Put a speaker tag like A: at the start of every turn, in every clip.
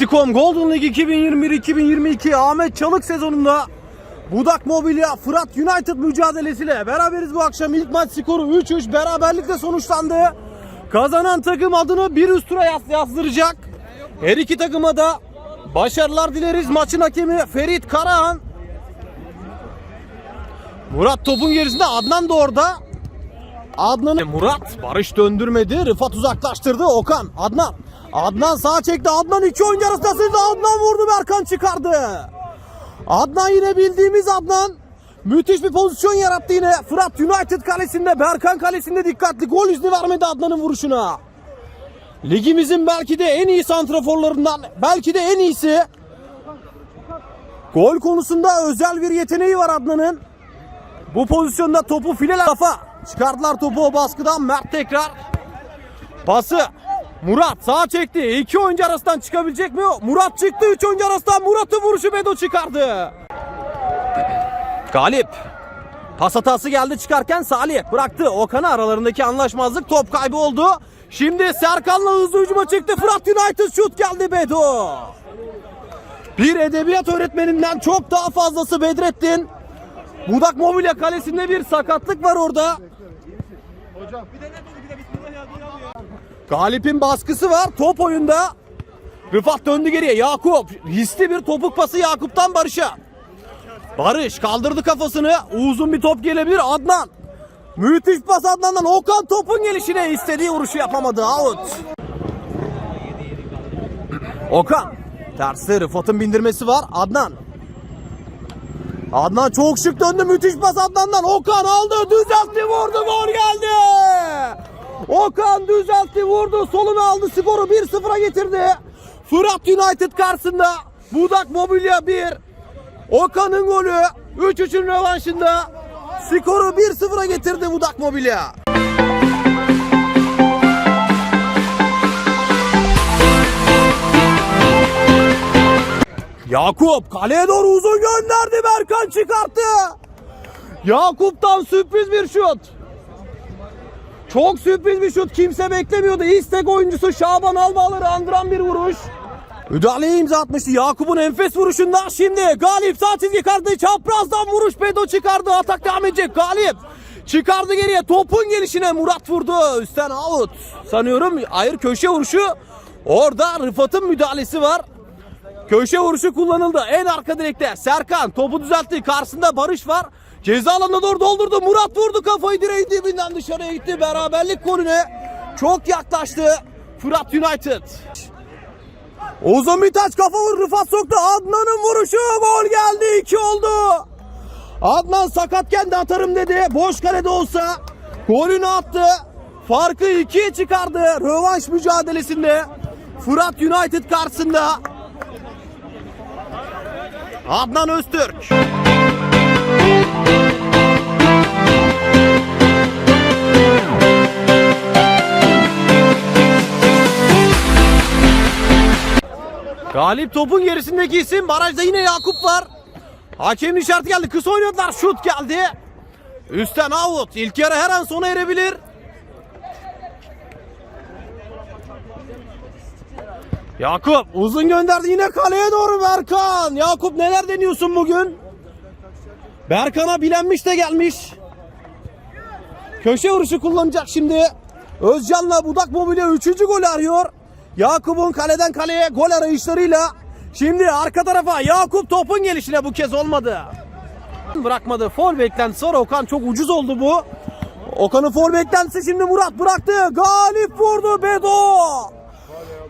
A: Maxicom Golden League 2021-2022 Ahmet Çalık sezonunda Budak Mobilya Fırat United mücadelesiyle beraberiz bu akşam. ilk maç skoru 3-3 beraberlikle sonuçlandı. Kazanan takım adını bir üst tura yaz- yazdıracak. Her iki takıma da başarılar dileriz. Maçın hakemi Ferit Karahan. Murat topun gerisinde Adnan da orada. Adnan'ı Murat Barış döndürmedi. Rıfat uzaklaştırdı. Okan Adnan. Adnan sağ çekti. Adnan iki oyuncu arasında sıyrıldı. Adnan vurdu. Berkan çıkardı. Adnan yine bildiğimiz Adnan. Müthiş bir pozisyon yarattı yine. Fırat United kalesinde, Berkan kalesinde dikkatli. Gol izni vermedi Adnan'ın vuruşuna. Ligimizin belki de en iyi santraforlarından, belki de en iyisi. Gol konusunda özel bir yeteneği var Adnan'ın. Bu pozisyonda topu fileler kafa. Çıkardılar topu o baskıdan. Mert tekrar. Pası. Murat sağa çekti. İki oyuncu arasından çıkabilecek mi? Murat çıktı. Üç oyuncu arasından Murat'ın vuruşu Bedo çıkardı. Galip. Pas hatası geldi çıkarken Salih bıraktı. Okan'a aralarındaki anlaşmazlık top kaybı oldu. Şimdi Serkan'la hızlı hücuma çıktı. Fırat United şut geldi Bedo. Bir edebiyat öğretmeninden çok daha fazlası Bedrettin. Budak Mobilya kalesinde bir sakatlık var orada. Galip'in baskısı var. Top oyunda. Rıfat döndü geriye. Yakup. Hisli bir topuk pası Yakup'tan Barış'a. Barış kaldırdı kafasını. Uzun bir top gelebilir. Adnan. Müthiş pas Adnan'dan. Okan topun gelişine istediği vuruşu yapamadı. Out. Okan. Tersi Rıfat'ın bindirmesi var. Adnan. Adnan çok şık döndü. Müthiş pas Adnan'dan. Okan aldı. Düzeltti vurdu. Gol geldi. Okan düzeltti vurdu. Solunu aldı. Skoru 1-0'a getirdi. Fırat United karşısında. Budak Mobilya 1. Okan'ın golü 3-3'ün rövanşında. Skoru 1-0'a getirdi Budak Mobilya. Yakup kaleye doğru uzun gönderdi Berkan çıkarttı. Yakup'tan sürpriz bir şut. Çok sürpriz bir şut kimse beklemiyordu. İstek oyuncusu Şaban Almalı'rı andıran bir vuruş. Müdahaleye imza atmıştı Yakup'un enfes vuruşundan şimdi Galip sağ çizgi kartı çaprazdan vuruş Bedo çıkardı atak devam edecek Galip çıkardı geriye topun gelişine Murat vurdu üstten out sanıyorum hayır köşe vuruşu orada Rıfat'ın müdahalesi var Köşe vuruşu kullanıldı. En arka direkte Serkan topu düzeltti. Karşısında Barış var. Ceza alanına doğru doldurdu. Murat vurdu kafayı direğin dibinden dışarıya gitti. Beraberlik golüne çok yaklaştı. Fırat United. Ozan Mitaç kafa vur Rıfat soktu. Adnan'ın vuruşu gol geldi. 2 oldu. Adnan sakatken de atarım dedi. Boş kalede olsa golünü attı. Farkı 2'ye çıkardı. Rövanş mücadelesinde. Fırat United karşısında Adnan Öztürk. Galip topun gerisindeki isim barajda yine Yakup var. Hakemin işareti geldi. Kısa oynadılar. Şut geldi. Üstten out. İlk yarı her an sona erebilir. Yakup uzun gönderdi yine kaleye doğru Berkan. Yakup neler deniyorsun bugün? Berkan'a bilenmiş de gelmiş. Köşe vuruşu kullanacak şimdi. Özcan'la Budak Mobilya 3. golü arıyor. Yakup'un kaleden kaleye gol arayışlarıyla. Şimdi arka tarafa Yakup topun gelişine bu kez olmadı. Bırakmadı. Foul beklentisi var. Okan çok ucuz oldu bu. Okan'ın foul beklentisi şimdi Murat bıraktı. Galip vurdu Bedo.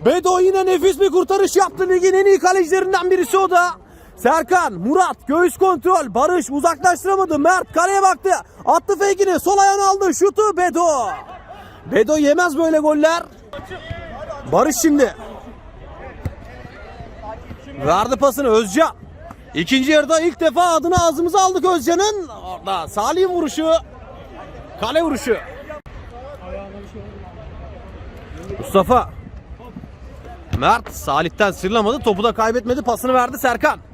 A: Bedo yine nefis bir kurtarış yaptı. Ligin en iyi kalecilerinden birisi o da. Serkan, Murat, göğüs kontrol, Barış uzaklaştıramadı. Mert kaleye baktı. Attı fake'ini, sol ayağını aldı. Şutu Bedo. Bedo yemez böyle goller. Barış şimdi. Verdi pasını Özcan. İkinci yarıda ilk defa adını ağzımıza aldık Özcan'ın. Orada Salih'in vuruşu. Kale vuruşu. Mustafa. Mert Salih'ten sıyrılamadı. Topu da kaybetmedi. Pasını verdi Serkan.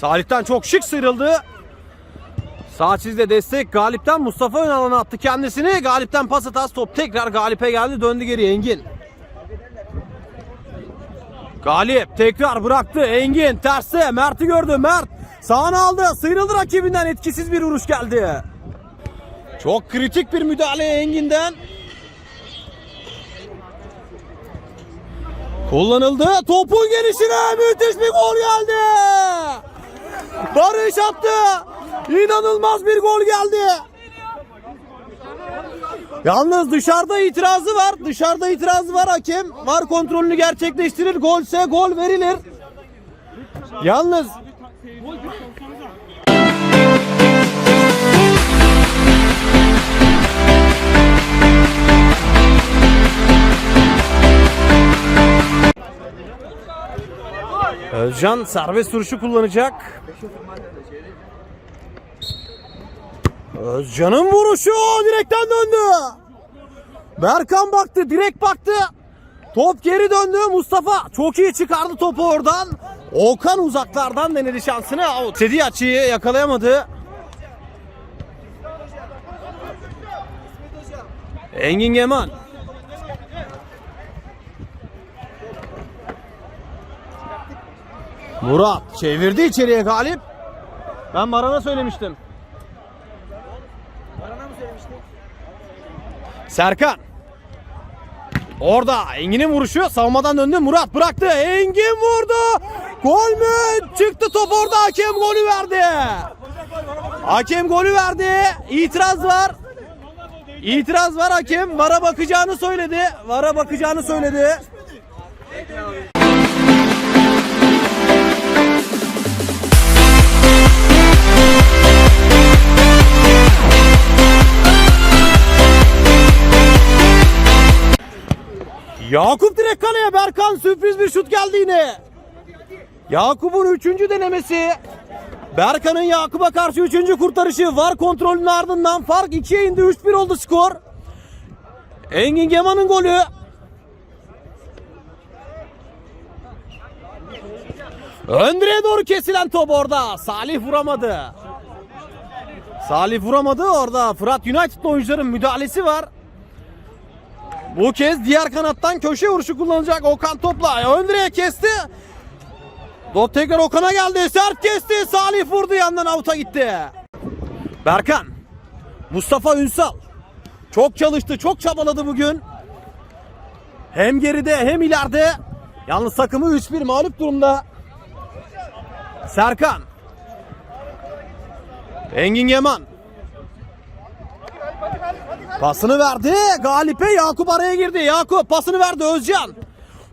A: Salih'ten çok şık sıyrıldı. Sağ çizde destek Galip'ten Mustafa ön alana attı kendisini. Galip'ten pas hatası top tekrar Galip'e geldi. Döndü geri Engin. Galip tekrar bıraktı. Engin terste. Mert'i gördü. Mert sağını aldı. Sıyrıldı rakibinden. Etkisiz bir vuruş geldi. Çok kritik bir müdahale Engin'den. Kullanıldı. Topun gelişine müthiş bir gol geldi. Barış attı. İnanılmaz bir gol geldi. Yalnız dışarıda itirazı var. Dışarıda itirazı var hakem. Var kontrolünü gerçekleştirir. Golse gol verilir. Yalnız Özcan serbest vuruşu kullanacak. Özcan'ın vuruşu direkten döndü. Berkan baktı, direkt baktı. Top geri döndü. Mustafa çok iyi çıkardı topu oradan. Okan uzaklardan denedi şansını. İstediği açıyı yakalayamadı. Engin Geman. Murat çevirdi içeriye Galip. Ben Baran'a söylemiştim. Serkan. Orada Engin'in vuruşu savunmadan döndü. Murat bıraktı. Engin vurdu. Gol mü? Çıktı top orada. Hakem golü verdi. Hakem golü verdi. İtiraz var. İtiraz var hakem. Vara bakacağını söyledi. Vara bakacağını söyledi. Yakup direkt kaleye Berkan sürpriz bir şut geldi yine. Yakup'un üçüncü denemesi. Berkan'ın Yakup'a karşı üçüncü kurtarışı var kontrolünün ardından fark 2'ye indi 3-1 oldu skor. Engin Geman'ın golü. Ön direğe doğru kesilen top orada. Salih vuramadı. Salih vuramadı orada. Fırat United oyuncuların müdahalesi var. Bu kez diğer kanattan köşe vuruşu kullanacak Okan topla. Ön direğe kesti. Top tekrar Okan'a geldi. Sert kesti. Salih vurdu yandan avuta gitti. Berkan. Mustafa Ünsal. Çok çalıştı. Çok çabaladı bugün. Hem geride hem ileride. Yalnız takımı 3-1 mağlup durumda. Serkan. Engin Yaman. Pasını verdi. Galip'e Yakup araya girdi. Yakup pasını verdi Özcan.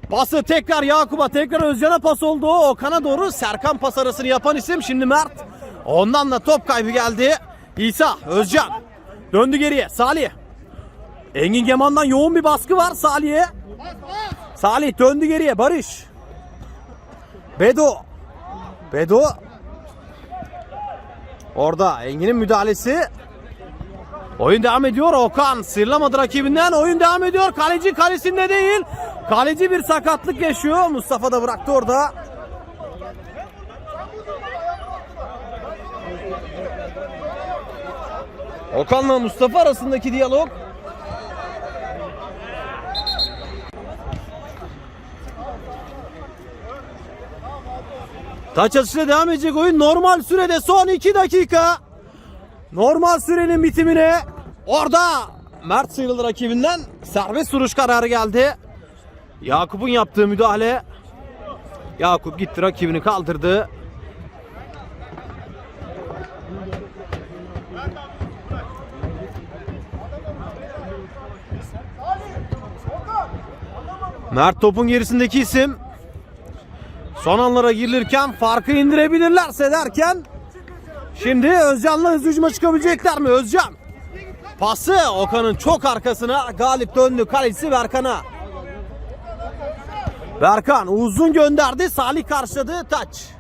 A: Pası tekrar Yakup'a tekrar Özcan'a pas oldu. Okan'a doğru Serkan pas arasını yapan isim şimdi Mert. Ondan da top kaybı geldi. İsa, Özcan. Döndü geriye. Salih. Engin Geman'dan yoğun bir baskı var Salih'e. Salih döndü geriye. Barış. Bedo. Bedo. Orada Engin'in müdahalesi. Oyun devam ediyor. Okan sıyrılamadı rakibinden. Oyun devam ediyor. Kaleci kalesinde değil. Kaleci bir sakatlık yaşıyor. Mustafa da bıraktı orada. Okan'la Mustafa arasındaki diyalog. Taç atışıyla devam edecek oyun. Normal sürede son 2 dakika. Normal sürenin bitimine orada Mert sıyrıldı rakibinden. Serbest vuruş kararı geldi. Yakup'un yaptığı müdahale. Yakup gitti rakibini kaldırdı. Mert topun gerisindeki isim. Son anlara girilirken farkı indirebilirlerse derken Şimdi Özcan'la hızlı hücuma çıkabilecekler mi? Özcan. Pası Okan'ın çok arkasına galip döndü kalecisi Berkan'a. Berkan uzun gönderdi. Salih karşıladı. Taç.